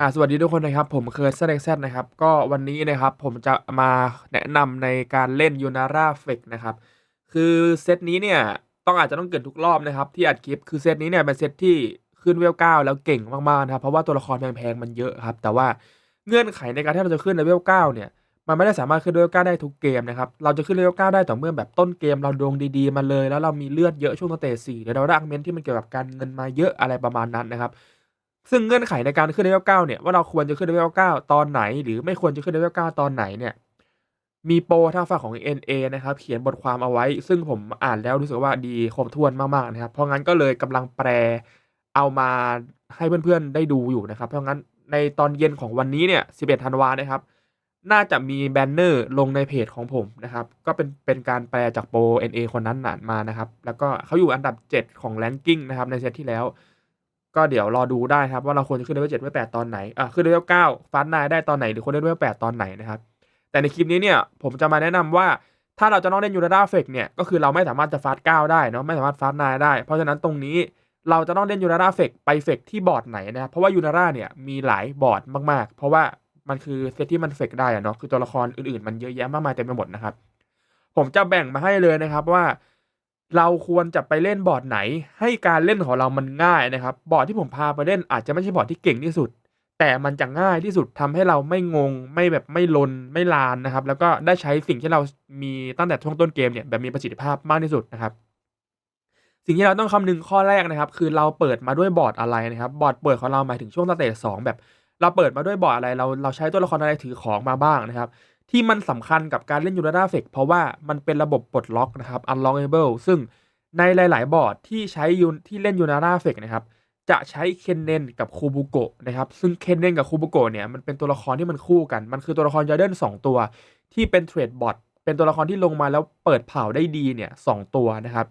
อ่าสวัสดีทุกคนนะครับ ผมเคิร์ดแซนะครับ ก็วันนี้นะครับผมจะมาแนะนำในการเล่น u n a r a f e c นะครับ คือเซตนี้เนี่ยต้องอาจจะต้องเกิดทุกรอบนะครับ ที่อัดคลิปคือเซตนี้เนี่ยเป็นเซตที่ขึ้นเวลเก้าแล้วเก่งมากๆนะครับ เพราะว่าตัวละครแพงๆมันเยอะครับ แต่ว่าเงื่อนไขในการที่เราจะขึ้นเลเวลเก้าเนี่ยมันไม่ได้สามารถขึ้นเลเวลเก้าได้ทุกเกมนะครับเราจะขึ้นเลเวลเก้าได้ต่อเมื่อแบบต้นเกมเราดวงดีๆมาเลย แล้วเรามีเลือดเยอะช่วงสเตจสี่เดี๋ยวเราได้อักเมนที่มันเกี่ยวกับการเงินมาเยอะอะไรประมาณนั้นนะครับ ซึ่งเงื่อนไขในการขึ้นเลเวลเก้าเนี่ยว่าเราควรจะขึ้นเลเวลเก้าตอนไหน หรือไม่ควรจะขึ้นเลเวลเก้าตอนไหนเนี่ยมีโปรทางฝั่งของ NA นะครับ เขียนบทความเอาไว้ ซึ่งผมอ่านแล้วรู้สึกว่าดีครบถ้วนมากๆนะครับ เพราะงั้นก็เลยกำลังแปลเอามาให้เพื่อนๆได้ดูอยู่นะครับ เพราะงั้นในตอนเย็นของวันนี้เนี่ย 11 ธันวานะครับ น่าจะมีแบนเนอร์ลงในเพจของผมนะครับ ก็เป็นเป็นการแปลจากโปร NA คนนั้นนานมานะครับ แล้วก็เขาอยู่อันดับ 7 ของแรงกิ้งนะครับในเซตที่แล้ว ก็เดี๋ยวรอดูได้ครับว่าเราควรจะขึ้นเลเวลเจ็ดเลเวลแปดตอนไหนอะขึ้นเลเวลเก้าฟันนายได้ตอนไหนหรือควรเล่นเลเวลแปดตอนไหนนะครับแต่ในคลิปนี้เนี่ยผมจะมาแนะนำว่าถ้าเราจะต้องเล่นยูราดาเฟกเนี่ยก็คือเราไม่สามารถจะฟาสเก้าได้เนาะไม่สามารถฟาสนายได้ เพราะฉะนั้นตรงนี้เราจะต้องเล่นยูราดาเฟกไปเฟกที่บอร์ดไหนนะครับเพราะว่ายูนาราเนี่ยมีหลายบอร์ดมากๆ เพราะว่ามันคือเซตที่มันเฟกได้อะเนาะคือตัวละครอื่นๆ มันเยอะแยะมากมายเต็มไปหมดนะครับ ผมจะแบ่งมาให้เลยนะครับว่า เราควรจะไปเล่นบอร์ดไหน ให้การเล่นของเรามันง่ายนะครับ บอร์ดที่ผมพาไปเล่นอาจจะไม่ใช่บอร์ดที่เก่งที่สุด แต่มันจะง่ายที่สุดทำให้เราไม่งง ไม่แบบไม่ลนไม่ลานนะครับ แล้วก็ได้ใช้สิ่งที่เรามีตั้งแต่ช่วงต้นเกมเนี่ยแบบมีประสิทธิภาพมากที่สุดนะครับ สิ่งที่เราต้องคำนึงข้อแรกนะครับ คือเราเปิดมาด้วยบอร์ดอะไรนะครับ บอร์ดเปิดของเราหมายถึงช่วงสเตจสองแบบเราเปิดมาด้วยบอร์ดอะไรเราเราใช้ตัวละครอะไรถือของมาบ้างนะครับ ที่มันสำคัญกับการเล่นยูราดาเฟกเพราะว่ามันเป็นระบบปลดล็อกนะครับ unlockable ซึ่งในหลาย ๆ บอร์ดที่ใช้ยูที่เล่นยูนาราเฟกนะครับจะใช้เคนเนนกับคูบุโกะนะครับซึ่งเคนเนนกับคูบุโกะเนี่ยมันเป็นตัวละครที่มันคู่กัน มันคือตัวละครยอเดนสองตัว ที่เป็นเทรดบอทเป็นตัวละครที่ลงมาแล้วเปิดเผาได้ดีเนี่ยสองตัวนะครับ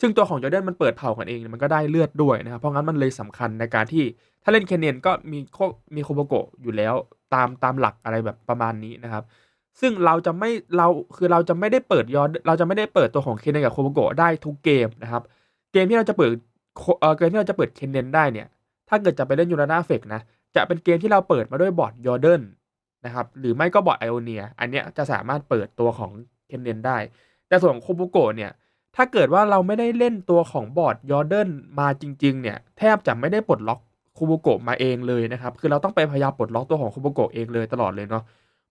ซึ่งตัวของยอเดนมันเปิดเผากันเองมันก็ได้เลือดด้วยนะครับ เพราะงั้นมันเลยสำคัญในการที่ถ้าเล่นเคนเนนก็มีโคมีคูบุโกะอยู่แล้วตามตามหลักอะไรแบบประมาณนี้นะครับ ซึ่งเราจะไม่เราคือเราจะไม่ได้เปิดยอดเราจะไม่ได้เปิดตัวของเคนเนนกับโคโบโกะได้ทุกเกมนะครับ เกมที่เราจะเปิดเออเกมที่เราจะเปิดเคนเนนได้เนี่ย ถ้าเกิดจะไปเล่นยูรานาเฟกนะ จะเป็นเกมที่เราเปิดมาด้วยบอร์ดยอร์เดนนะครับ หรือไม่ก็บอร์ดไอโอเนีย อันเนี้ยจะสามารถเปิดตัวของเคนเนนได้ แต่ส่วนของโคโบโกะเนี่ย ถ้าเกิดว่าเราไม่ได้เล่นตัวของบอร์ดยอร์เดนมาจริง ๆ เนี่ย แทบจะไม่ได้ปลดล็อกคูโบโกะมาเองเลยนะครับ คือเราต้องไปพยายามปลดล็อกตัวของคูโบโกะเองเลยตลอดเลยเนาะ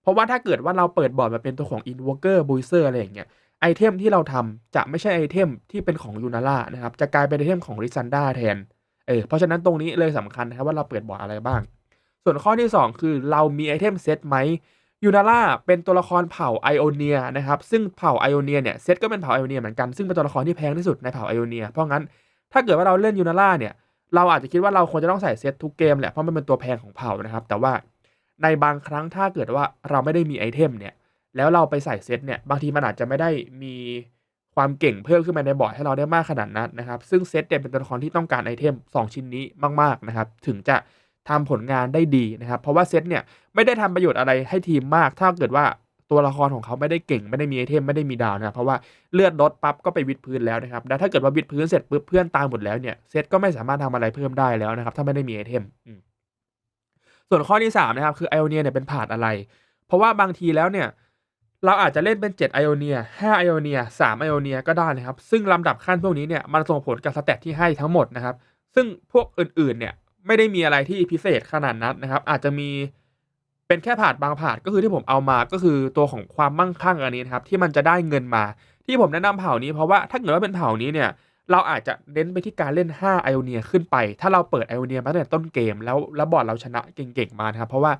เพราะว่าถ้าเกิดว่าเราเปิดบอร์ดมาเป็นตัวของ Invoker b u i s e r อะไรอย่างเงี้ยไอเทมที่เราทำจะไม่ใช่ไอเทมที่เป็นของยูนาร่านะครับจะกลายเป็นไอเทมของริซันดาแทนเออเพราะฉะนั้นตรงนี้เลยสำคัญนะครับว่าเราเปิดบอร์ดอะไรบ้าง ส่วนข้อที่ 2 คือเรามีไอเทมเซตไหมยูนาร่าเป็นตัวละครเผ่าไอโอเนียนะครับซึ่งเผ่าไอโอเนียเนี่ยเซตก็เป็นเผ่าไอโอเนียเหมือนกันซึ่งเป็นตัวละครที่แพงที่สุดในเผ่าไอโอเนียเพราะงั้นถ้าเกิดว่าเราเล่นยูนาร่าเนี่ยเราอาจจะคิดว่าเราควรจะต้องใส่เซตทุกเกมแหละเพราะมันเป็นตัวแพงของเผ่านะครับแต่ว่า ในบางครั้งถ้าเกิดว่าเราไม่ได้มีไอเทมเนี่ย แล้วเราไปใส่เซตเนี่ย บางทีมันอาจจะไม่ได้มีความเก่งเพิ่มขึ้นมาในบอร์ดให้เราได้มากขนาดนั้นนะครับ ซึ่งเซตเนี่ยเป็นตัวละครที่ต้องการไอเทม 2 ชิ้นนี้มากๆนะครับ ถึงจะทำผลงานได้ดีนะครับ เพราะว่าเซตเนี่ยไม่ได้ทำประโยชน์อะไรให้ทีมมาก ถ้าเกิดว่าตัวละครของเขาไม่ได้เก่งไม่ได้มีไอเทมไม่ได้มีดาวนะเพราะว่าเลือดลดปั๊บก็ไปวิดพื้นแล้วนะครับ แล้วถ้าเกิดว่าวิดพื้นเสร็จปุ๊บเพื่อนตายหมดแล้วเนี่ยเซตก็ไม่สามารถทำอะไรเพิ่มได้แล้วนะครับ ถ้าไม่ได้มีไอเทม ส่วนข้อที่3นะครับคือไอโอเนียเนี่ยเป็นผาดอะไร เพราะว่าบางทีแล้วเนี่ยเราอาจจะเล่นเป็น7ไอโอเนีย5ไอโอเนีย3ไอโอเนียก็ได้นะครับ ซึ่งลำดับขั้นพวกนี้เนี่ยมันส่งผลกับสเตตที่ให้ทั้งหมดนะครับ ซึ่งพวกอื่นๆเนี่ยไม่ได้มีอะไรที่พิเศษขนาดนั้นนะครับ อาจจะมีเป็นแค่ผาดบางผาดก็คือที่ผมเอามาก็คือตัวของความมั่งคั่งอันนี้นะครับที่มันจะได้เงินมา ที่ผมแนะนำเผ่านี้เพราะว่าถ้าเกิดว่าเป็นเผ่านี้เนี่ย เราอาจจะเน้นไปที่การเล่น 5 ไอโอเนียขึ้นไป ถ้าเราเปิดไอโอเนียมาตั้งแต่ต้นเกม แล้วแล้วบอร์ดเราชนะเก่งๆมานะครับ เพราะว่า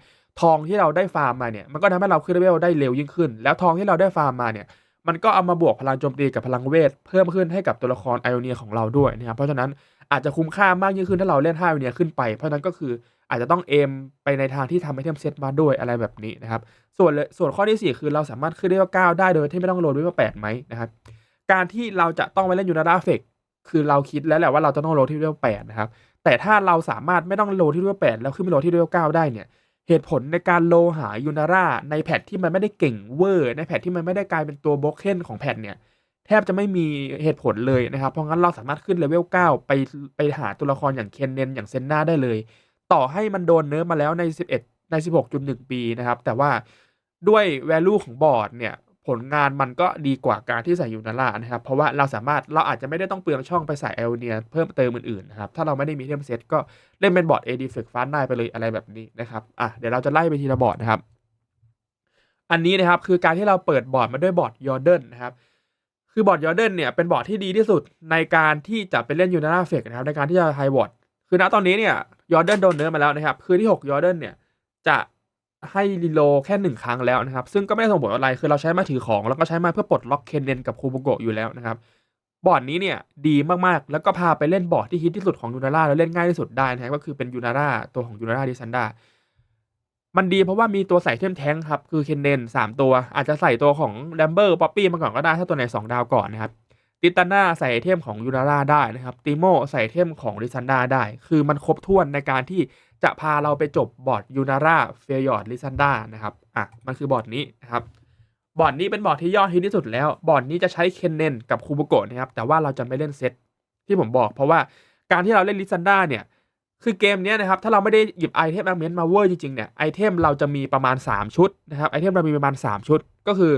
ทองที่เราได้ฟาร์มมาเนี่ยมันก็ทำให้เราขึ้นเลเวลได้เร็วยิ่งขึ้น แล้วทองที่เราได้ฟาร์มมาเนี่ยมันก็เอามาบวกพลังโจมตีกับพลังเวท เพิ่มขึ้นให้กับตัวละครไอโอเนียของเราด้วยนะครับเพราะฉะนั้นอาจจะคุ้มค่ามากยิ่งขึ้นถ้าเราเล่น5ไอโอเนียขึ้นไป เพราะนั้นก็คืออาจจะต้องเอมไปในทางที่ทำไอเทมเซตมาด้วยอะไรแบบนี้นะครับส่วนส่วนข้อที่ 4 คือเราสามารถขึ้นเลเวล9ได้โดยที่ไม่ต้องโหลดเลเวล8ไหมนะครับการที่เราจะต้องไปเล่นยูนาดาเฟก คือเราคิดแล้วแหละว่าเราจะต้องโหลดที่เลเวล8นะครับ แต่ถ้าเราสามารถไม่ต้องโหลดที่เลเวล8แล้วขึ้นไปโหลดที่เลเวล9ได้เนี่ยเหตุผลในการโลหายูนาร่าในแพทที่มันไม่ได้เก่งเวอร์ในแพทที่มันไม่ได้กลายเป็นตัวบล็อกเคนของแพทเนี่ยแทบจะไม่มีเหตุผลเลยนะครับ เพราะงั้นเราสามารถขึ้นเลเวล9ไปไปหาตัวละครอย่างเคนเนนอย่างเซนนาได้เลย ต่อให้มันโดนเนิร์ฟมาแล้วใน 11 ใน 16.1 ปีนะครับ แต่ว่าด้วย value ของบอร์ดเนี่ย ผลงานมันก็ดีกว่าการที่ใส่ยูนาร่านะครับ เพราะว่าเราสามารถเราอาจจะไม่ได้ต้องเปลืองช่องไปใส่เอลเนียเพิ่มเติมอื่นๆนะครับ ถ้าเราไม่ได้มีเทมเซตก็เล่นเป็นบอร์ด AD f l e x Fast ได้ไปเลยอะไรแบบนี้นะครับอะเดี๋ยวเราจะไล่ไปทีละบอร์ดนะครับ อันนี้นะครับคือการที่เราเปิดบอร์ดมาด้วยบอร์ดยอร์เดนนะครับคือบอร์ดยอร์เดนเนี่ยเป็นบอร์ดที่ดีที่สุดในการที่จะไปเล่นยูนาร่าเฟกนะครับในการที่จะไฮบอร์ดคือณตอนนี้เนี่ยยอร์เดนโดนเนื้อมาแล้วนะครับ คือที่6ยอร์เดนเนี่ยจะ ให้รีโลแค่หนึ่งครั้งแล้วนะครับ ซึ่งก็ไม่ได้ส่งผลอะไรคือเราใช้มาถือของ แล้วก็ใช้มาเพื่อปลดล็อกเคนเดนกับคูบุโกะอยู่แล้วนะครับบอร์ดนี้เนี่ยดีมากๆ แล้วก็พาไปเล่นบอร์ดที่ฮิตที่สุดของยูนาร่าแล้วเล่นง่ายที่สุดได้นะครับก็คือเป็นยูนาร่าตัวของยูนาร่าดิซันดามันดีเพราะว่ามีตัวใส่เทมแทงครับ คือเคนเดนสามตัว อาจจะใส่ตัวของแดมเบอร์ป๊อปปี้มาก่อนก็ได้ถ้าตัวไหนสองดาวก่อนนะครับ ติตาน่าใส่ไอเทมของยูนาร่าได้นะครับติโมใส่ไอเทมของดิซันดาได้ คือมันครบถ้วนในการที่จะพาเราไปจบบอร์ดยูนาร่าเฟียร์ดลิซันดานะครับอะมันคือบอร์ดนี้นะครับบอร์ดนี้เป็นบอร์ดที่ยอดฮิตที่สุดแล้วบอร์ดนี้จะใช้เคนเนนกับคูบุโกะนะครับแต่ว่าเราจะไม่เล่นเซตที่ผมบอก เพราะว่าการที่เราเล่นลิซันดาเนี่ยคือเกมนี้นะครับถ้าเราไม่ได้หยิบไอเทมแอมเมนต์มาเวอร์จริงๆเนี่ยไอเทมเราจะมีประมาณ 3 ชุดนะครับไอเทมเรามีประมาณ 3 ชุด ก็คือ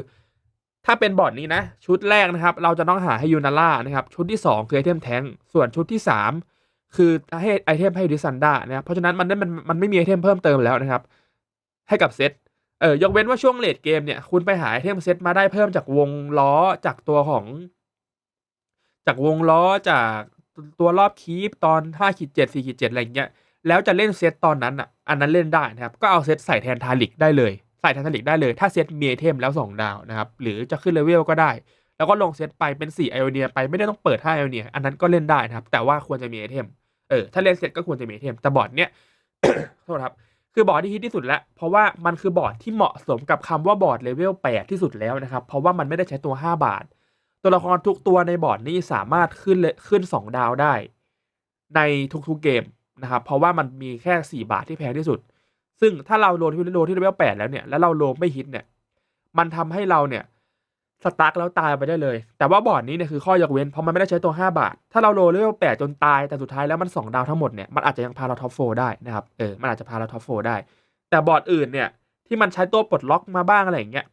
ถ้าเป็นบอร์ดนี้นะ ชุดแรกนะครับ เราจะต้องหาให้ยูนาร่านะครับ ชุดที่ 2 คือไอเทมแทงส่วนชุดที่ 3 คือให้ไอเทมให้ดิซันดานะครับเพราะฉะนั้นมันมันมันไม่มีไอเทมเพิ่มเติมแล้วนะครับ ให้กับเซตเออยกเว้นว่าช่วงเลดเกมเนี่ยคุณไปหาไอเทมเซตมาได้เพิ่มจากวงล้อจากตัวของ จากวงล้อจากตัวรอบคีปตอน5ขีด7 4ขีด7อะไรเงี้ยแล้วจะเล่นเซตตอนนั้นอะอันนั้นเล่นได้นะครับ ก็เอาเซตใส่แทนทาลิกได้เลย ใส่แทนทาลิกได้เลยถ้าเซตมีไอเทมแล้ว 2 ดาวนะครับหรือจะขึ้นเลเวลก็ได้ แล้วก็ลงเซตไปเป็น4ไอโอเนียไปไม่ได้ต้องเปิด5ไอโอเนียอันนั้นก็เล่นได้นะครับ แต่ว่าควรจะมีไอเทมเออถ้าเล่นเสร็จก็ควรจะมีไอเทมแต่บอร์ดเนี้ยโทษครับคือบอร์ดที่ฮิตที่สุดแล้ว เพราะว่ามันคือบอร์ดที่เหมาะสมกับคำว่าบอร์ดเลเวล8ที่สุดแล้วนะครับ เพราะว่ามันไม่ได้ใช้ตัว 5 บาท ตัวละครทุกตัวในบอร์ดนี้สามารถขึ้นเลขึ้น 2 ดาวได้ ในทุกๆเกมนะครับเพราะว่ามันมีแค่ 4 บาทที่แพงที่สุด ซึ่งถ้าเราโลที่โลที่เลเวล8แล้วเนี่ยแล้วเราโลไม่ฮิตเนี่ย มันทำให้เราเนี่ยสตาร์กแล้วตายไปได้เลย แต่ว่าบอร์ดนี้เนี่ยคือข้อยกเว้นเพราะมันไม่ได้ใช้ตัว 5 บาท ถ้าเราโลเลเวล8จนตายแต่สุดท้ายแล้วมัน2ดาวทั้งหมดเนี่ยมันอาจจะยังพาเราท็อปโฟได้นะครับเออมันอาจจะพาเราท็อปโฟได้ แต่บอร์ดอื่นเนี่ยที่มันใช้ตัวปลดล็อกมาบ้างอะไรอย่างเงี้ย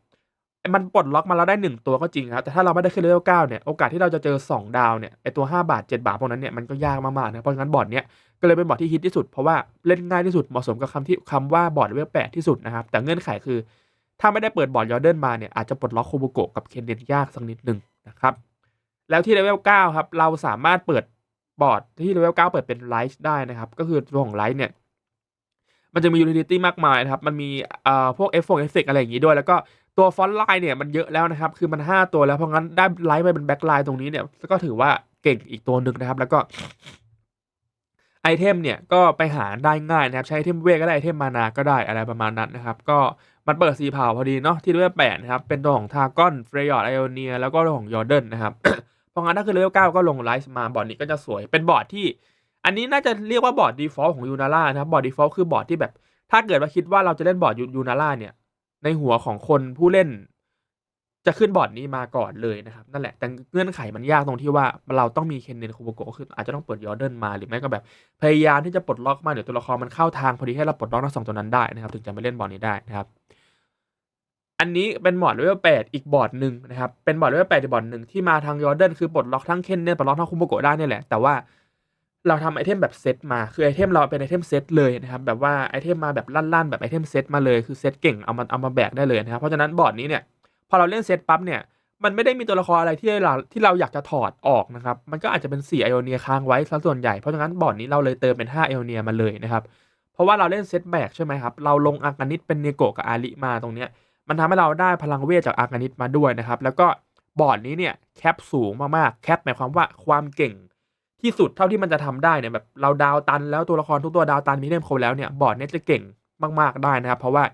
มันปลดล็อกมาแล้วได้ 1 ตัวก็จริงครับแต่ถ้าเราไม่ได้ขึ้นเลเวล9เนี่ยโอกาสที่เราจะเจอ 2 ดาวเนี่ยไอตัว 5 บาท 7 บาทพวกนั้นเนี่ยมันก็ยากมากๆนะเพราะฉะนั้นบอร์ดเนี้ย ก็เลยเป็นบอร์ดที่ฮิตที่สุดเพราะว่าเล่นง่ายที่สุดเหมาะสมกับคำที่คำว่าบอร์ดเลเวล8ที่สุดนะครับ แต่เงื่อนไขคือ ถ้าไม่ได้เปิดบอร์ดยอร์เดนมาเนี่ยอาจจะปลดล็อกโคบุโกะกับเคนเดนยากสักนิดหนึ่งนะครับ แล้วที่เลเวล9ครับเราสามารถเปิดบอร์ดที่เลเวล9เปิดเป็นไลท์ได้นะครับ ก็คือตัวของไลท์เนี่ยมันจะมียูทิลิตี้มากมายนะครับ มันมีเอ่อพวกเอฟเฟกต์เอฟเฟกอะไรอย่างนี้ด้วย แล้วก็ตัวฟอนต์ไลน์เนี่ยมันเยอะแล้วนะครับ คือมัน 5 ตัวแล้ว เพราะงั้นได้ไลท์ไปเป็นแบ็คไลน์ตรงนี้เนี่ย ก็ถือว่าเก่งอีกตัวหนึ่งนะครับ แล้วก็ ไอเทมเนี่ยก็ไปหาได้ง่ายนะครับ ใช้ไอเทมเวทก็ได้ไอเทมมานาก็ได้อะไรประมาณนั้นนะครับ ก็มันเปิดสีเผาพอดีเนาะที่เลเวลแปดนะครับ เป็นตัวของทากอนเฟรยอร์ดไอโอเนียแล้วก็ตัวของยอร์เดนนะครับเพราะงั้นถ้าคือเลเวลเก้าก็ลงไลท์มาบอร์ดนี้ก็จะสวยเป็นบอร์ดที่ อันนี้น่าจะเรียกว่าบอร์ดดีฟอลต์ของยูนาร่านะครับบอร์ดดีฟอลต์คือบอร์ดที่แบบ ถ้าเกิดว่าคิดว่าเราจะเล่นบอร์ดยูนาร่าเนี่ยในหัวของคนผู้เล่น จะขึ้นบอร์ดนี้มาก่อนเลยนะครับนั่นแหละแต่เงื่อนไขมันยากตรงที่ว่าเราต้องมีเคนเนนคูโบโกะคืออาจจะต้องเปิดยอร์เดนมาหรือไม่ก็แบบพยายามที่จะปลดล็อกมาเดี๋ยวตัวละครมันเข้าทางพอดีให้เราปลดล็อกทั้งสองตัวนั้นได้นะครับ ถึงจะไปเล่นบอร์ดนี้ได้นะครับ อันนี้เป็นบอร์ดเลเวลแปดอีกบอร์ดหนึ่งนะครับเป็นบอร์ดเลเวลแปดอีกบอร์ดหนึ่งที่มาทางยอร์เดนคือปลดล็อกทั้งเคนเนนปลดล็อกทั้งคูโบโกะได้เนี่ยแหละแต่ว่าเราทำไอเทมแบบเซตมา คือไอเทมเราเป็นไอเทมเซตเลยนะครับ แบบว่าไอเทมมาแบบลั่นๆ แบบไอเทมเซตมาเลย คือเซตเก่ง เอามาเอามาแบกได้เลยนะครับ เพราะฉะนั้นบอร์ดนี้เนี่ย อเราเล่นเซตปั๊บเนี่ยมันไม่ได้มีตัวละครอะไรที่เราที่เราอยากจะถอดออกนะครับ มันก็อาจจะเป็น4ไอโอเนียค้างไว้ซะส่วนใหญ่ เพราะฉะนั้นบอร์ดนี้เราเลยเติมเป็น5ไอโอเนียมาเลยนะครับ เพราะว่าเราเล่นเซตแบกใช่ไหมครับ เราลงอากานิตเป็นเนโกะกับอาริมาตรงเนี้ย มันทำให้เราได้พลังเวทจากอากานิตมาด้วยนะครับ แล้วก็บอร์ดนี้เนี่ยแคปสูงมากๆ แคปหมายความว่าความเก่งที่สุดเท่าที่มันจะทำได้เนี่ยแบบเราดาวตันแล้วตัวละครทุกตัวดาวตันมีเทมครบแล้วเนี่ยบอร์ดนี้จะเก่งมาก ๆได้นะครับ เพราะว่า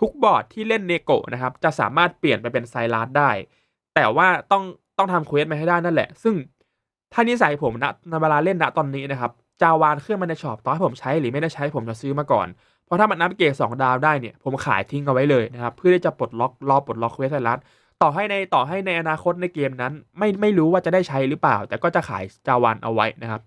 ทุกบอร์ดที่เล่นเนโกะนะครับจะสามารถเปลี่ยนไปเป็นไซรัสได้ แต่ว่าต้องต้องทำเควสมาให้ได้นั่นแหละ ซึ่งถ้านิสัยผมนะในเวลาเล่นนะตอนนี้นะครับจาวานเครื่องมันในช็อปต่อให้ผมใช้หรือไม่ได้ใช้ผมจะซื้อมาก่อน เพราะถ้ามันอัปเกรด2ดาวได้เนี่ยผมขายทิ้งเอาไว้เลยนะครับเพื่อที่จะปลดล็อกรอปลดล็อกเควสไซรัสต่อให้ในต่อให้ในอนาคตในเกมนั้น ไม่ไม่รู้ว่าจะได้ใช้หรือเปล่า แต่ก็จะขายจาวานเอาไว้นะครับ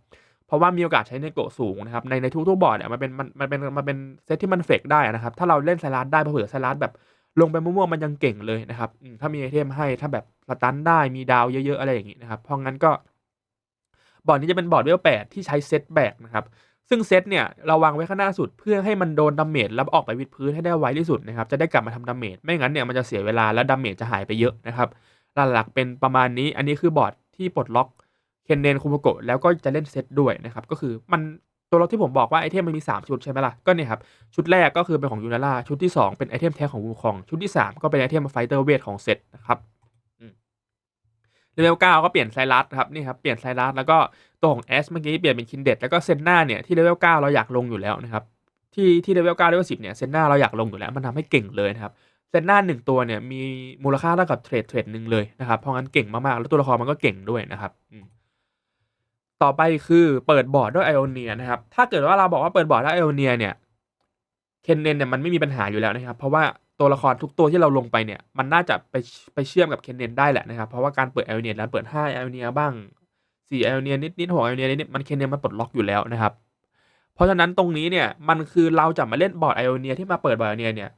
เพราะว่ามีโอกาสใช้เนโกะสูงนะครับในในทุกๆบอร์ดเนี่ยมันเป็นมันมันเป็นมันเป็นเซตที่มันเฟกได้นะครับถ้าเราเล่นไซรัสได้เผื่อไซรัสแบบลงไปมั่วๆมันยังเก่งเลยนะครับถ้ามีไอเทมให้ถ้าแบบสตันได้มีดาวเยอะๆอะไรอย่างงี้นะครับเพราะงั้นก็บอร์ดนี้จะเป็นบอร์ดเวลแปดที่ใช้เซตแบกนะครับซึ่งเซตเนี่ยเราวางไว้ข้างหน้าสุดเพื่อให้มันโดนดาเมจแล้วออกไปวิดพื้นให้ได้ไวที่สุดนะครับจะได้กลับมาทำดาเมจไม่งั้นเนี่ยมันจะเสียเวลาแล้วดาเมจจะหายไปเยอะนะครับหลักๆเป็นประมาณนี้อันนี้คือบอร์ดที่ปลดล็อก เคนเนนคุโมโกะแล้วก็จะเล่นเซตด้วยนะครับ ก็คือมันตัวล็อกที่ผมบอกว่าไอเทมมันมี 3 ชุดใช่ไหมล่ะ ก็เนี่ยครับ ชุดแรกก็คือเป็นของยูนาร่าชุดที่ 2 เป็นไอเทมแท้ของวูคอง ชุดที่ 3 ก็เป็นไอเทมไฟเตอร์เวทของเซตนะครับเลเวล9ก็เปลี่ยนไซรัสครับนี่ครับเปลี่ยนไซรัสแล้วก็ตัวของแอสเมื่อกี้เปลี่ยนเป็นคินเด็ดแล้วก็เซนนาเนี่ยที่เลเวล9เราอยากลงอยู่แล้วนะครับที่ที่เลเวล9เลเวล10เนี่ยเซนนาเราอยากลงอยู่แล้วมันทำให้เก่งเลยนะครับเซนนาหนึ่งตัวเนี่ยมีมูลค่าเท่ากับเทรดเทรดหนึ่งเลยนะครับเพราะงั้นเก่งมากๆแล้วตัวละครมันก็เก่งด้วยนะครับอืม ต่อไปคือเปิดบอร์ดด้วยไอโอเนียนะครับ ถ้าเกิดว่าเราบอกว่าเปิดบอร์ดด้วยไอโอเนียเนี่ยเคนเนนเนี่ยมันไม่มีปัญหาอยู่แล้วนะครับ เพราะว่าตัวละครทุกตัวที่เราลงไปเนี่ย มันน่าจะไปไปเชื่อมกับเคนเนนได้แหละนะครับ เพราะว่าการเปิดไอโอเนียแล้วเปิด5ไอโอเนียบ้าง4ไอโอเนียนิดนิดหกไอโอเนียนิดมันเคนเนนมันปลดล็อกอยู่แล้วนะครับ เพราะฉะนั้นตรงนี้เนี่ยมันคือเราจะมาเล่นบอร์ดไอโอเนียที่มาเปิดบอร์ดไอโอเนียเนี่ย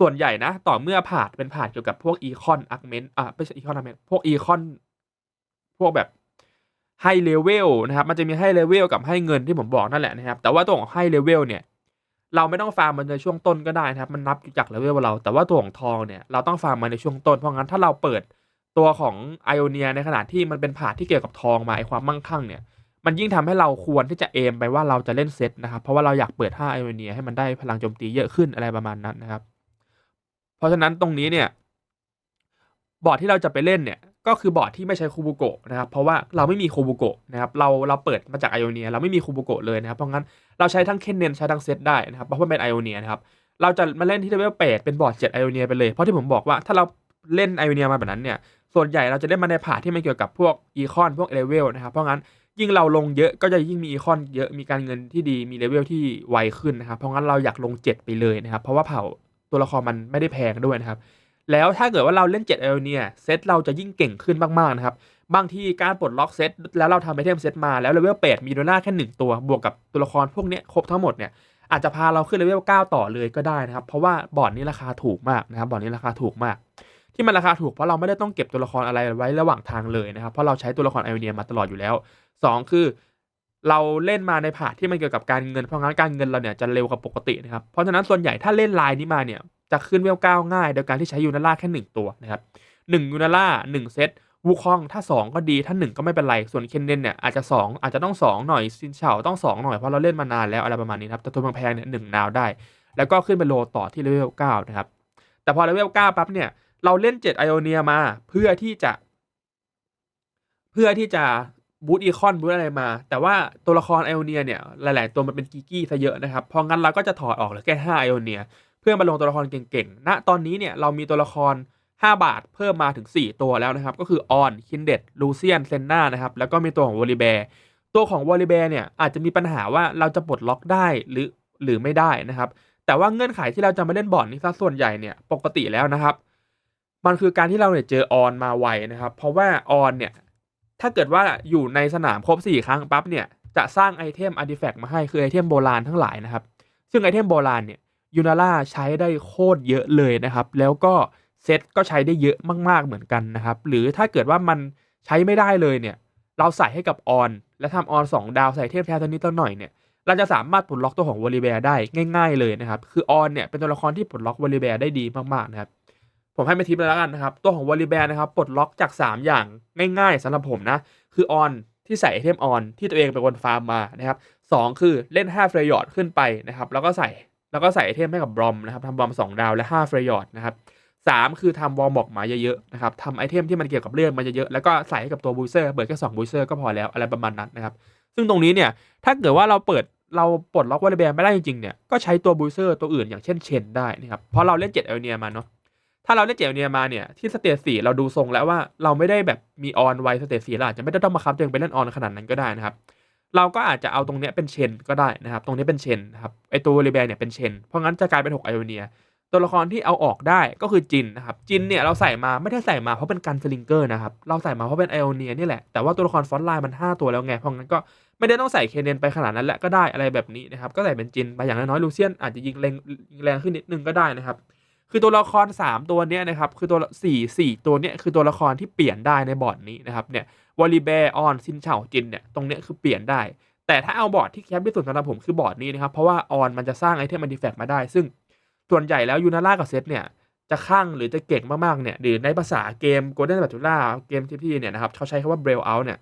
ส่วนใหญ่นะ ต่อเมื่อผ่านเป็นผ่านเกี่ยวกับพวกอีคอนอาร์เมนอะไม่ใช่อีคอนอาร์เมนพวกอีคอนพวกแบบ ไฮเลเวลนะครับ มันจะมีไฮเลเวลกับให้เงินที่ผมบอกนั่นแหละนะครับ แต่ว่าตัวของไฮเลเวลเนี่ย เราไม่ต้องฟาร์มมันในช่วงต้นก็ได้นะครับ มันนับจากเลเวลเรา แต่ว่าตัวของทองเนี่ย เราต้องฟาร์มมันในช่วงต้น เพราะงั้นถ้าเราเปิดตัวของไอโอเนียในขณะที่มันเป็นผ่าที่เกี่ยวกับทองมาไอความมั่งคั่งเนี่ย มันยิ่งทำให้เราควรที่จะเอมไปว่าเราจะเล่นเซตนะครับ เพราะว่าเราอยากเปิด5ไอโอเนียให้มันได้พลังโจมตีเยอะขึ้นอะไรประมาณนั้นนะครับ เพราะฉะนั้นตรงนี้เนี่ย บอร์ดที่เราจะไปเล่นเนี่ย ก็คือบอร์ดที่ไม่ใช้คูบูโกะนะครับเพราะว่าเราไม่มีคูบูโกะนะครับเราเราเปิดมาจากไอโอเนียเราไม่มีคูบูโกะเลยนะครับเพราะงั้นเราใช้ทั้งเคนเนนใช้ทั้งเซตได้นะครับเพราะว่าเป็นไอโอเนียนะครับเราจะมาเล่นที่เลเวลแปดเป็นบอร์ดเจ็ดไอโอเนียไปเลย เพราะที่ผมบอกว่าถ้าเราเล่นไอโอเนียมาแบบนั้นเนี่ยส่วนใหญ่เราจะเล่นมาในผ่าที่มันเกี่ยวกับพวกอีคอนพวกเลเวลนะครับเพราะงั้นยิ่งเราลงเยอะก็จะยิ่งมีอีคอนเยอะมีการเงินที่ดีมีเลเวลที่ไวขึ้นนะครับเพราะงั้นเราอยากลง 7 ไปเลยนะครับเพราะว่าเผ่าตัวละครมันไม่ได้แพงด้วยนะครับ แล้วถ้าเกิดว่าเราเล่น 7 เอลเนี่ยเซตเราจะยิ่งเก่งขึ้นมากๆนะครับบางทีการปลดล็อกเซตแล้วเราทำไอเทมเซตมาแล้วเลเวล8มีโดน่าแค่ 1 ตัวบวกกับตัวละครพวกนี้ครบทั้งหมดเนี่ยอาจจะพาเราขึ้นเลเวล9ต่อเลยก็ได้นะครับเพราะว่าบอร์ดนี้ราคาถูกมากนะครับบอร์ดนี้ราคาถูกมาก ที่มันราคาถูกเพราะเราไม่ได้ต้องเก็บตัวละครอะไรไว้ระหว่างทางเลยนะครับเพราะเราใช้ตัวละครไอโอเนียมาตลอดอยู่แล้ว 2 คือ เราเล่นมาในผ่าที่มันเกี่ยวกับการเงินเพราะงั้นการเงินเราเนี่ยจะเร็วกว่าปกตินะครับเพราะฉะนั้นส่วนใหญ่ถ้าเล่นลายนี้มาเนี่ย จะขึ้นเวลเก้าง่าย โดยการที่ใช้ยูนาร่าแค่หนึ่งตัวนะครับหนึ่งยูนาร่าหนึ่งเซตวูคองถ้า 2 ก็ดีถ้า 1 ก็ไม่เป็นไร ส่วนเคนเดนเนี่ยอาจจะ 2 อาจจะต้อง 2 หน่อยซินเฉาต้อง 2 หน่อย เพราะเราเล่นมานานแล้วอะไรประมาณนี้ครับแต่ตัวแพงเนี่ยหนึ่งนาวได้ แล้วก็ขึ้นไปโลต่อที่เลเวล9นะครับแต่พอเลเวล9ปั๊บเนี่ยเราเล่น 7 ไอโอเนียมาเพื่อที่จะ เพื่อที่จะบูตอีคอนบูตอะไรมา แต่ว่าตัวละครไอโอเนียเนี่ยหลาย ๆ ตัวมันเป็นกีกี้ซะเยอะนะครับเพราะงั้นเราก็จะถอดออกเหลือแค่5ไอโอเนีย พื่อมาลงตัวละครเก่งๆ ณ ตอนนี้เนี่ยเรามีตัวละคร 5 บาทเพิ่มมาถึง 4 ตัวแล้วนะครับ ก็คือออน คินเดตลูเซียน เซนนานะครับ แล้วก็มีตัวของวอลิแบร์ตัวของวอลิแบร์เนี่ยอาจจะมีปัญหาว่าเราจะปลดล็อกได้หรือหรือไม่ได้นะครับ แต่ว่าเงื่อนไขที่เราจะมาเล่นบอร์ดนี้ซะส่วนใหญ่เนี่ยปกติแล้วนะครับ มันคือการที่เราเนี่ยเจอออนมาไวนะครับ เพราะว่าออนเนี่ยถ้าเกิดว่าอยู่ในสนามครบ 4 ครั้งปั๊บเนี่ยจะสร้างไอเทมอาร์ติแฟกต์มาให้คือไอเทมโบราณทั้งหลายนะครับ ซึ่งไอเทมโบราณเนี่ย ยูนาร่าใช้ได้โคตรเยอะเลยนะครับ แล้วก็เซตก็ใช้ได้เยอะมาก ๆ เหมือนกันนะครับ หรือถ้าเกิดว่ามันใช้ไม่ได้เลยเนี่ย เราใส่ให้กับออน และทำออน2ดาวใส่เทพแท้ตัวนี้ตัวหน่อยเนี่ย เราจะสามารถปลดล็อกตัวของวอลิแบร์ได้ง่าย ๆเลยนะครับ คือออนเนี่ยเป็นตัวละครที่ปลดล็อกวอลิแบร์ได้ดีมากๆนะครับ ผมให้ไปทิปแล้วกันนะครับ ตัวของวอลิแบร์นะครับปลดล็อกจาก 3 อย่างง่าย ๆสำหรับผมนะ คือออนที่ใส่ไอเทมออนที่ตัวเองเป็นคนฟาร์มมานะครับสองคือเล่น5เฟรยอดขึ้นไปนะครับ แล้วก็ใส่ แล้วก็ใส่ไอเทมให้กับบอมนะครับทำบอม2ดาวและ5เฟรยอดนะครับสามคือทำวอลบอกมาเยอะๆนะครับทำไอเทมที่มันเกี่ยวกับเลือดมาเยอะๆแล้วก็ใส่ให้กับตัวบูเซอร์เบิดแค่2บูเซอร์ก็พอแล้วอะไรประมาณนั้นนะครับซึ่งตรงนี้เนี่ยถ้าเกิดว่าเราเปิดเราปลดล็อกวอลเลย์แบนไม่ได้จริงๆเนี่ยก็ใช้ตัวบูเซอร์ตัวอื่นอย่างเช่นเชนได้นะครับเพราะเราเล่น7เอลเนียมาเนาะถ้าเราเล่นเจ็ดเอลเนียมาเนี่ยที่สเตจสี่เราดูทรงแล้วว่าเราไม่ได้แบบมีออนไวสเตจสี่เราอาจจะไม่ได้ต้องมาคับตัวเองไปเล่นออนขนาดนั้นก็ได้นะครับ เราก็อาจจะเอาตรงเนี้ยเป็นเชนก็ได้นะครับ ตรงนี้เป็นเชนนะครับไอตัวเรเบนเนี่ยเป็นเชน เพราะงั้นจะกลายเป็น6ไอโอเนียตัวละครที่เอาออกได้ก็คือจินนะครับจินเนี่ยเราใส่มาไม่ได้ใส่มาเพราะเป็นการสลิงเกอร์นะครับเราใส่มาเพราะเป็นไอโอเนียนี่แหละแต่ว่าตัวละครฟอนต์ไลน์มัน 5 ตัวแล้วไงเพราะงั้นก็ไม่ได้ต้องใส่เคนเนนไปขนาดนั้นแหละก็ได้อะไรแบบนี้นะครับก็ใส่เป็นจินไปอย่างน้อยๆลูเซียนอาจจะยิงแรงยิงแรงขึ้นนิดนึงก็ได้นะครับ คือตัวละคร 3 ตัวเนี้ยนะครับคือตัวสี่สี่ตัวเนี้ยคือตัวละครที่เปลี่ยนได้ในบอร์ดนี้นะครับเนี่ยวอลลีแบร์ออนซินเฉาจินเนี่ยตรงเนี้ยคือเปลี่ยนได้ แต่ถ้าเอาบอร์ดที่แคปที่สุดสำหรับผมคือบอร์ดนี้นะครับเพราะว่าออนมันจะสร้างไอเทมมันดีแฟกมาได้ ซึ่งส่วนใหญ่แล้วยูนาร่ากับเซตเนี่ยจะข้างหรือจะเก่งมากๆเนี่ยหรือในภาษาเกม Golden b a t t l e เกมที่พี่เนี่ยนะครับเขาใช้คำว่า Braille Out เนี่ย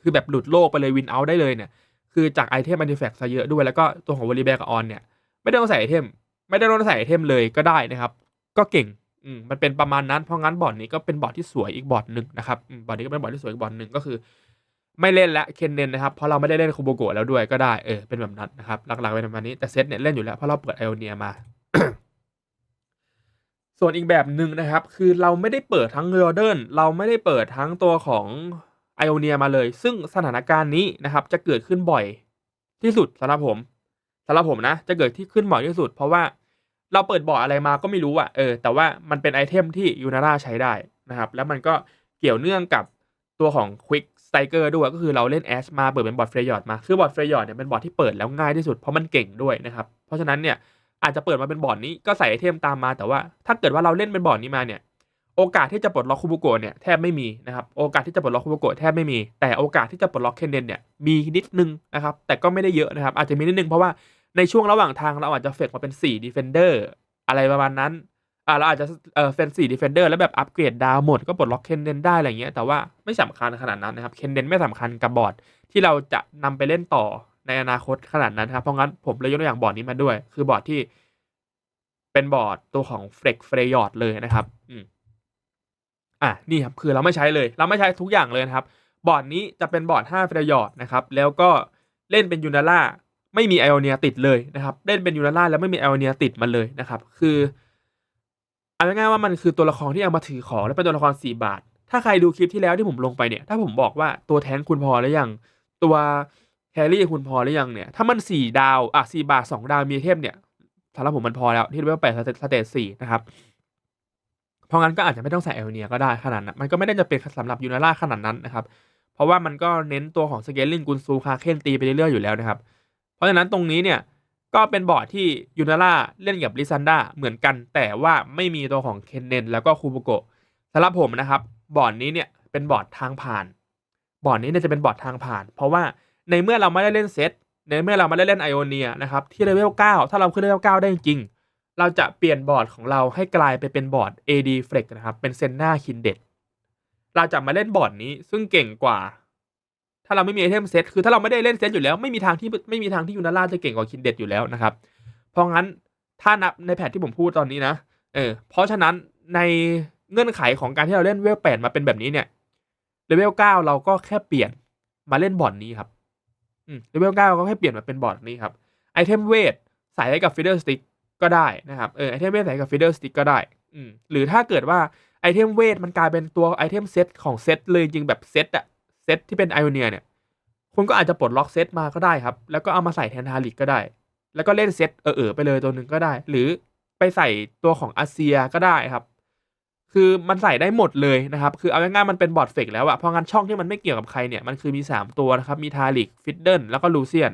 คือแบบหลุดโลกไปเลยวินเอาได้เลยเนี่ยคือจากไอเทมมันดีแฟกซะเยอะด้วยแล้วก็ตัวของวอลลีแบกับออนเนี่ยไม่ต้องใส่ไอเทม ไม่ได้ต้องใส่ไอเทมเลยก็ได้นะครับ ก็เก่งอืมมันเป็นประมาณนั้นเพราะงั้นบอร์ดนี้ก็เป็นบอร์ดที่สวยอีกบอร์ดหนึ่งนะครับบอร์ดนี้ก็เป็นบอร์ดที่สวยอีกบอร์ดหนึ่งก็คือ ไม่เล่นและเคนเนนนะครับเพราะเราไม่ได้เล่นคูโบโกะแล้วด้วยก็ได้เออเป็นแบบนั้นนะครับหลักๆเป็นประมาณนี้แต่เซตเนี่ยเล่นอยู่แล้วเพราะเราเปิดไอโอเนียมา ส่วนอีกแบบหนึ่งนะครับ คือเราไม่ได้เปิดทั้งเรเดิร์นเราไม่ได้เปิดทั้งตัวของไอโอเนียมาเลย ซึ่งสถานการณ์นี้นะครับ จะเกิดขึ้นบ่อยที่สุดสำหรับผม สำหรับผมนะจะเกิดที่ขึ้นบ่อยที่สุด เพราะว่าเราเปิดบ่ออะไรมาก็ไม่รู้อะเออแต่ว่ามันเป็นไอเทมที่ยูนาร่าใช้ได้นะครับ แล้วมันก็เกี่ยวเนื่องกับตัวของ Quick Striker ด้วยก็คือเราเล่นแอชมาเปิดเป็นบอร์ดเฟรยอดมาคือบอร์ดเฟรยอดเนี่ยเป็นบอร์ดที่เปิดแล้วง่ายที่สุดเพราะมันเก่งด้วยนะครับเพราะฉะนั้นเนี่ยอาจจะเปิดมาเป็นบอร์ดนี้ก็ใส่ไอเทมตามมาแต่ว่า ถ้าเกิดว่าเราเล่นเป็นบอร์ดนี้มาเนี่ยโอกาสที่จะปลดล็อกคูบุโกะเนี่ยแทบไม่มีนะครับโอกาสที่จะปลดล็อกคูบุโกะแทบไม่มีแต่โอกาสที่จะปลดล็อกเคนเดนเนี่ยมีนิดนึงนะครับแต่ก็ไม่ได้เยอะนะครับอาจจะมีนิดนึงเพราะว่า ในช่วงระหว่างทางเราอาจจะเฟกมาเป็น4 Defender อร์อะไรประมาณนั้นอ่าเราอาจจะเออเป็น4 Defender แล้วแบบอัปเกรดดาวหมดก็ปลดล็อกเคนเดนได้อะไรเงี้ยแต่ว่าไม่สำคัญขนาดนั้นนะครับเคนเดนไม่สำคัญกับบอร์ดที่เราจะนำไปเล่นต่อในอนาคตขนาดนั้นครับเพราะงั้นผมเลยยกตัวอย่างบอร์ดนี้มาด้วย คือบอร์ดที่เป็นบอร์ดตัวของเฟกเฟรยอร์ดเลยนะครับอืมอะนี่ครับคือเราไม่ใช้เลย เราไม่ใช้ทุกอย่างเลยนะครับ บอร์ดนี้จะเป็นบอร์ด5เฟรยอร์ดนะครับแล้วก็เล่นเป็นยูนาร่า ไม่มีไอโอเนียติดเลยนะครับเล่นเป็นยูนาร่าแล้วไม่มีไอโอเนียติดมาเลยนะครับ คือเอาง่ายๆว่ามันคือตัวละครที่เอามาถือของและเป็นตัวละคร4บาท ถ้าใครดูคลิปที่แล้วที่ผมลงไปเนี่ย ถ้าผมบอกว่าตัวแทงคุณพอหรือยัง ตัวแฮร์รี่คุณพอหรือยังเนี่ย ถ้ามัน4ดาวอะ4บาท2ดาวมีเทพเนี่ยสำหรับผมมันพอแล้วที่เรียกว่าแปดสเตจสี่นะครับเพราะงั้นก็อาจจะไม่ต้องใส่เอลเนียก็ได้ขนาดนั้นมันก็ไม่ได้จะเป็นสำหรับยูนาร่าขนาดนั้นนะครับ เพราะว่ามันก็เน้นตัวของสเกลลิงกุนซูคาเคนตีไปเรื่อยๆอยู่แล้วนะครับ เพราะฉะนั้นตรงนี้เนี่ยก็เป็นบอร์ดที่ยูนาร่าเล่นกับลิซันดาเหมือนกัน แต่ว่าไม่มีตัวของเคนเนนแล้วก็คูโบโกะสำหรับผมนะครับ บอร์ดนี้เนี่ยเป็นบอร์ดทางผ่าน บอร์ดนี้เนี่ยจะเป็นบอร์ดทางผ่าน เพราะว่าในเมื่อเราไม่ได้เล่นเซตในเมื่อเราไม่ได้เล่นไอโอเนียนะครับที่เลเวล9ถ้าเราขึ้นเลเวล9ได้จริงเราจะเปลี่ยนบอร์ดของเราให้กลายไปเป็นบอร์ด AD Flex นะครับ เป็นเซนนาคินเด็ดเราจะมาเล่นบอร์ดนี้ซึ่งเก่งกว่า ถ้าเราไม่มีไอเทมเซตคือถ้าเราไม่ได้เล่นเซตอยู่แล้วไม่มีทางที่ไม่มีทางที่ยูนาร่าจะเก่งกว่าคินเด็ดอยู่แล้วนะครับ เพราะงั้นถ้านับในแพทที่ผมพูดตอนนี้นะเออเพราะฉะนั้นในเงื่อนไขของการที่เราเล่นเวลแปดมาเป็นแบบนี้เนี่ยเลเวลเก้าเราก็แค่เปลี่ยนมาเล่นบอร์ดนี้ครับอืมเลเวลเก้าก็แค่เปลี่ยนมาเป็นบอร์ดนี้ครับไอเทมเวทใส่ให้กับฟิเดอร์สติ๊กก็ได้นะครับเออไอเทมเวทใส่กับฟิเดอร์สติ๊กก็ได้อืมหรือถ้าเกิดว่าไอเทมเวทมันกลายเป็นตัวไอเทมเซตของเซตเลยจริงแบบเซตอะ เซตที่เป็นไอโอเนียเนี่ยคุณก็อาจจะปลดล็อกเซตมาก็ได้ครับ แล้วก็เอามาใส่แทนทาริกก็ได้ แล้วก็เล่นเซตเออๆไปเลยตัวหนึ่งก็ได้ หรือไปใส่ตัวของอาเซียก็ได้ครับ คือมันใส่ได้หมดเลยนะครับ คือเอาง่ายๆมันเป็นบอร์ดเฟกแล้วอะเพราะงั้นช่องที่มันไม่เกี่ยวกับใครเนี่ย มันคือมี 3 ตัวนะครับ มีทาริกฟิดเดิลแล้วก็ลูเซียน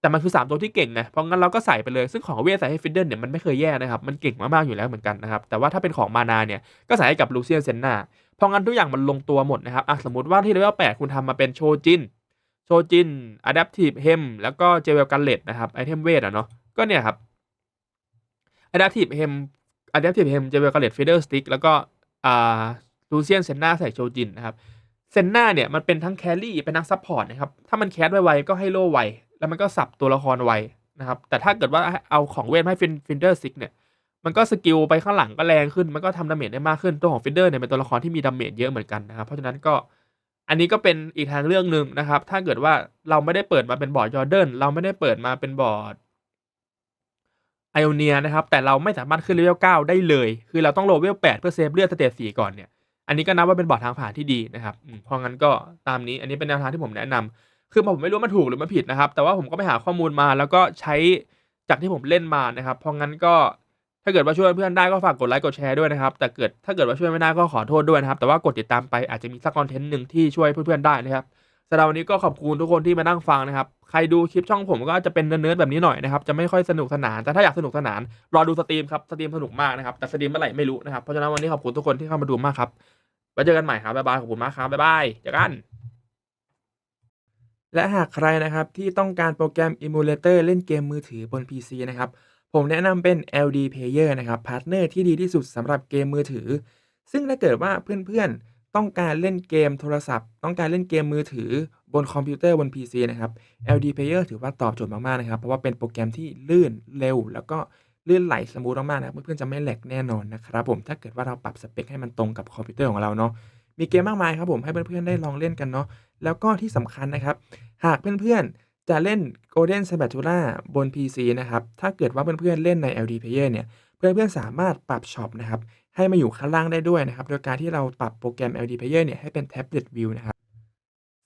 แต่มันคือ3ตัวที่เก่งไงเพราะงั้นเราก็ใส่ไปเลยซึ่งของเวทใส่ให้ฟิดเดิลเนี่ยมันไม่เคยแย่นะครับมันเก่งมากๆอยู่แล้วเหมือนกันนะครับแต่ว่าถ้าเป็นของมานาเนี่ยก็ใส่ให้กับลูเซียนเซนนาเพราะงั้นทุกอย่างมันลงตัวหมดนะครับอะสมมติว่าที่เลเวล8คุณทำมาเป็นโชจินโชจิน Adaptive Hem แล้วก็เจเวลกันเลตนะครับไอเทมเวทอะเนาะก็เนี่ยครับ Adaptive Hem Adaptive Hem เจเวลกันเลตฟีเดอร์สติ๊กแล้วก็อ่าลูเซียนเซนนาใส่โชจินนะครับ เซนนาเนี่ยมันเป็นทั้งแครี่เป็นทั้งซัพพอร์ตนะครับ ถ้ามันแคสไวๆก็ให้โล่ไว แล้วมันก็สับตัวละครไวนะครับ แต่ถ้าเกิดว่าเอาของเวทให้ฟินฟินเดอร์ซิกเนี่ย มันก็สกิลไปข้างหลังก็แรงขึ้น มันก็ทำดาเมจได้มากขึ้น ตัวของฟินเดอร์เนี่ยเป็นตัวละครที่มีดาเมจเยอะเหมือนกันนะครับ เพราะฉะนั้นก็อันนี้ก็เป็นอีกทางเรื่องหนึ่งนะครับ ถ้าเกิดว่าเราไม่ได้เปิดมาเป็นบอร์ดยอร์เดนเราไม่ได้เปิดมาเป็นบอร์ดไอโอเนียนะครับ แต่เราไม่สามารถขึ้นเลเวล9ได้เลย คือเราต้องโลเวล8เพื่อเซฟเลือดสเตจ4ก่อนเนี่ย อันนี้ก็นับว่าเป็นบอร์ดทางผ่านที่ดีนะครับอืมเพราะงั้นก็ตามนี้อันนี้เป็นแนวทางที่ผมแนะนำคือผมไม่รู้มันถูกหรือมันผิดนะครับ แต่ว่าผมก็ไปหาข้อมูลมา แล้วก็ใช้จากที่ผมเล่นมานะครับ เพราะงั้นก็ถ้าเกิดว่าช่วยเพื่อนได้ก็ฝากกดไลค์กดแชร์ด้วยนะครับ แต่เกิดถ้าเกิดว่าช่วยไม่ได้ก็ขอโทษด้วยนะครับ แต่ว่ากดติดตามไปอาจจะมีสักคอนเทนต์หนึ่งที่ช่วยเพื่อนๆได้นะครับสำหรับวันนี้ก็ขอบคุณทุกคนที่มานั่งฟังนะครับ ใครดูคลิปช่องผมก็จะเป็นเนิร์ดๆแบบนี้หน่อยนะครับ จะไม่ค่อยสนุกสนาน แต่ถ้าอยากสนุกสนาน รอดูสตรีมครับ สตรีมสนุกมากนะครับ แต่สตรีมเมื่อไหร่ไม่รู้นะครับ เพราะฉะนั้นวันนี้ขอบคุณทุกคนที่เข้ามาดูมากครับ เจอกันใหม่ครับบ๊ายบายขอบคุณมากครับบ๊ายบายเจอกันและหากใครนะครับที่ต้องการโปรแกรม Emulator เล่นเกมมือถือบน PC นะครับ ผมแนะนำเป็น LD Player นะครับพาร์ทเนอร์ที่ดีที่สุดสำหรับเกมมือถือ ซึ่งถ้าเกิดว่าเพื่อนๆ ต้องการเล่นเกมโทรศัพท์ ต้องการเล่นเกมมือถือบนคอมพิวเตอร์บน PC นะครับ LD Player ถือว่าตอบโจทย์มากๆนะครับ เพราะว่าเป็นโปรแกรมที่ลื่นเร็ว แล้วก็ ลื่นไหลสมูทมากๆนะเพื่อนๆจะไม่แหลกแน่นอนนะครับผมถ้าเกิดว่าเราปรับสเปคให้มันตรงกับคอมพิวเตอร์ของเราเนาะมีเกมมากมายครับผมให้เพื่อนๆได้ลองเล่นกันเนาะแล้วก็ที่สำคัญนะครับ หากเพื่อนๆจะเล่น Golden Spatula บน PC นะครับถ้าเกิดว่าเพื่อนๆเล่นใน LD Player เนี่ยเพื่อนๆสามารถปรับช็อปนะครับให้มาอยู่ข้างล่างได้ด้วยนะครับโดยการที่เราปรับโปรแกรม LD Player เนี่ยให้เป็น Tablet View นะครับ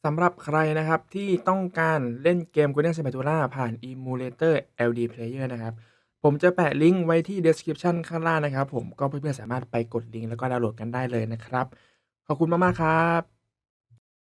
สำหรับใครนะครับที่ต้องการเล่นเกม Golden Spatula ผ่าน Emulator LD Player นะครับ ผมจะแปะลิงก์ไว้ที่ description ข้างล่างนะครับ ผมก็เพื่อนๆสามารถไปกดลิงก์แล้วก็ดาวน์โหลดกันได้เลยนะครับ ขอบคุณมากๆครับ